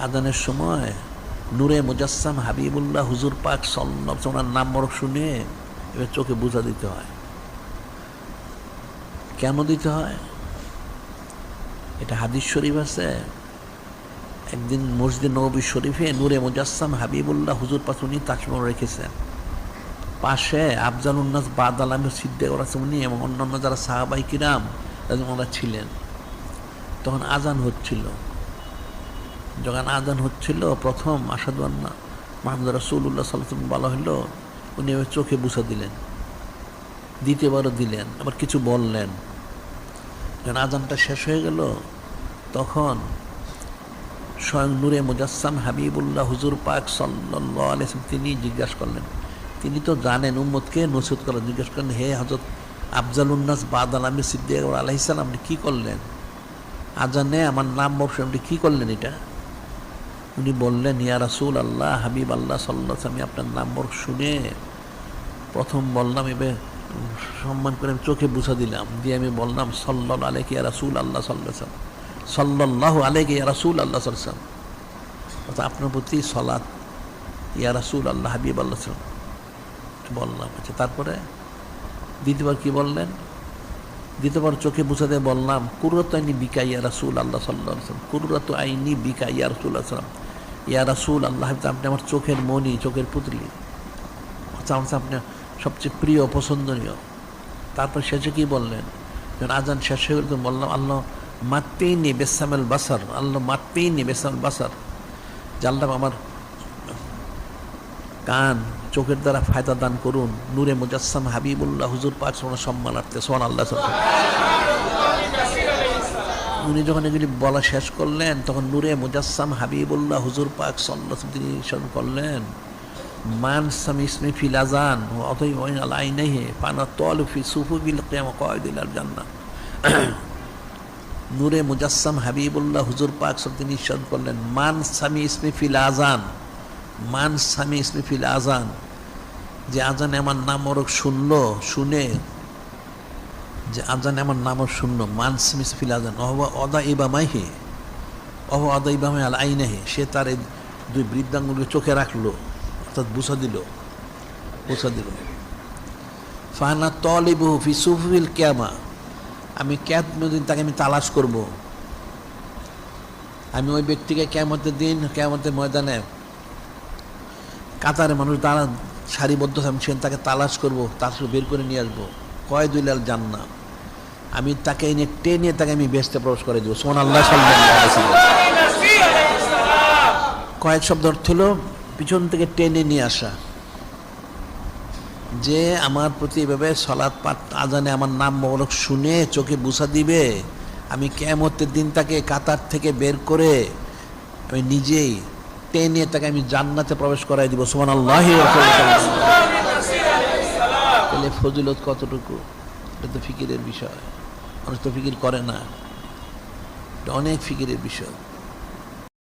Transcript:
আদানের সময় নূরে মুজাসসাম হাবিবুল্লাহ হুজুর পাক সল্লম ওনার নাম মরক শুনে এবার চোখে বুঝা দিতে হয়। কেন দিতে হয়? এটা হাদিস শরীফ আছে। একদিন মসজিদ নবী শরীফে নূরে মুজাসসাম হাবিবুল্লাহ হুজুর পাক উনি তাকসমর রেখেছেন। পাশে আফজাল উন্নাস বাদ আলমের সিদ্ধে করা উনি এবং অন্যান্য যারা সাহাবাই কিরাম ওরা ছিলেন। তখন আজান হচ্ছিল। যখন আজান হচ্ছিল, প্রথম আসাদু আন্না মাহমুদ রসুল্লাহ সাল্লাম বলা হলো উনি এবার চোখে বুঝা দিলেন, দ্বিতীয়বারও দিলেন, আবার কিছু বললেন। যখন আজানটা শেষ হয়ে গেল, তখন স্বয়ং নূরে মুজাসসাম হাবিবুল্লাহ হুজুর পাক সাল্লাহ আলিয়াম তিনি জিজ্ঞাসা করলেন, তিনি তো জানেন উম্মদকে নসিহত করেন জিজ্ঞেস করলেন, হে হজরত আফজাল উন্নাস বাদ আলমী সিদ্দিক আলাইসালাম আপনি কী করলেন? আজানে আমার নাম বর্ষ আপনি কী করলেন এটা? উনি বললেন, ইয়া রাসুল আল্লাহ হাবিব আল্লাহ সাল্লাহ আমি আপনার নাম্বার শুনে প্রথম বললাম এবার সম্মান করে আমি চোখে বুঝা দিলাম। দিয়ে আমি বললাম সল্লাহ আলেক ইয়া রাসুল আল্লাহ সাল্লাহ সল্লাহ আলেক ইয়া রাসুল আল্লাহ সাল্লাম অর্থাৎ আপনার প্রতি সলাৎ ইয়া রাসুল আল্লাহ হাবিব আল্লাহ সাল্লাম বললাম। আচ্ছা তারপরে দ্বিতীয়বার কি বললেন? দ্বিতীয়বার চোখে বুঝাতে বললাম কুরত আইনি বিকা ইয়া রাসুল আল্লাহ সাল্লাহ সাল্লাম কুরত আইনি বিকা ইয়া রসুল আসলাম ইয়া রাসুল আল্লাহ আপনি আমার চোখের মনি চোখের পুতলি। অর্থাৎ আপনি সবচেয়ে প্রিয়, পছন্দনীয়। তারপর শেষে কি বললেন? যখন আজান শেষ হয়ে গেল বললাম, আল্লাহ মারতেই নি বেসামেল বাসার, আল্লাহ মারতেই নি বেসামেল বাসার। জানলাম আমার কান, চোখের দ্বারা ফায়দা দান করুন। নূরে মুজাসসাম হাবিবুল্লাহ হুজুর পাক, সোনা সম্মানার্থে সোহান আল্লাহ উনি যখন এগুলি বলা শেষ করলেন, তখন নূরে মুজাসসাম হাবিবুল্লাহ হুজুর পাক সাল্লাহ তিনি স্মরণ করলেন, মান সামি ইসমি ফিল আজান ওয়াইন আল আইনাইহে পানা তল ফি সুফু বিল কিয়াম কয়দিল আল জান্নাহ। নূরে মুজাসসাম হাবিবুল্লাহ হুজুর পাক সব তিনি স্মরণ করলেন, মান সামি ইসমি ফিল আজান মান সামি ইসমি ফিল আজান যে আজানে আমার নাম ওরক শুনলো, শুনে যে আজান আমার নাম শূন্য। মান সামি ফিল আজান। অহ অদা ইবামাই হে অহ অদা ইবামাই আল আইনাহে সে তার এই দুই বৃদ্ধাঙ্গুলকে চোখে রাখল, অর্থাৎ বুঝা দিল। বুঝা দিল। ফাহানা তলিবু ফি সুফিল ক্যামা। আমি ক্যাত দিন তাকে আমি তালাশ করব। আমি ওই ব্যক্তিকে কেমতের দিন কেমতের ময়দানে কাতারে মানুষ দাঁড়া সারিবদ্ধ আমি সেখানে তাকে তালাশ করব তার বের করে নিয়ে আসব। কয় দুই লাল জান্না আমি তাকে এনে টেনে তাকে আমি বেসতে প্রবেশ করে দেবো। সোমান আল্লাহ কয়েক শব্দ অর্থ হলো, পিছন থেকে টেনে নিয়ে আসা। যে আমার প্রতি এভাবে সলাৎ পাঠ আজানে আমার নাম মৌলক শুনে চোখে বুঝা দিবে, আমি কেমতের দিন তাকে কাতার থেকে বের করে আমি নিজেই টেনে তাকে আমি জান্নাতে প্রবেশ করাই দিব। সোমান আল্লাহ তাহলে ফজিলত কতটুকু? এটা তো ফিকিরের বিষয়। মানুষ তো ফিকির করে না। এটা অনেক ফিকিরের বিষয়।